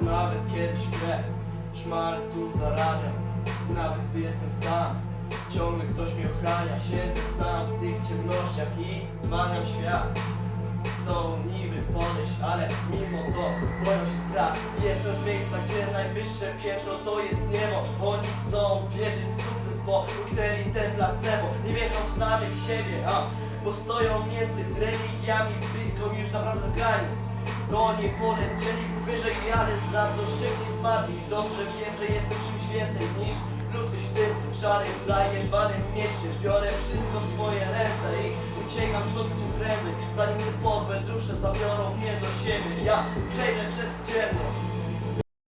nawet kiedy śpię Szmal tu zarabiam, nawet gdy jestem sam Ciągle ktoś mnie ochrania, siedzę sam w tych ciemnościach i zwalniam świat. Chcą niby podejść, ale mimo to boją się strach. Jestem z miejsca, gdzie najwyższe piętro to jest niebo. Oni chcą wierzyć w sukces, bo uknęli ten placebo. Nie wierzą w samych siebie, a bo stoją między religiami blisko już naprawdę granic To nie polecieli wyżej, ale za to szybciej spadli Dobrze wiem, że jestem czymś więcej niż ludzkość w tym szarym, zajebanym mieście. Biorę wszystko w swoje ręce i uciekam stąd czym prędzej. Zanim te podłe dusze zabiorą mnie do siebie. Ja przejdę przez ciemność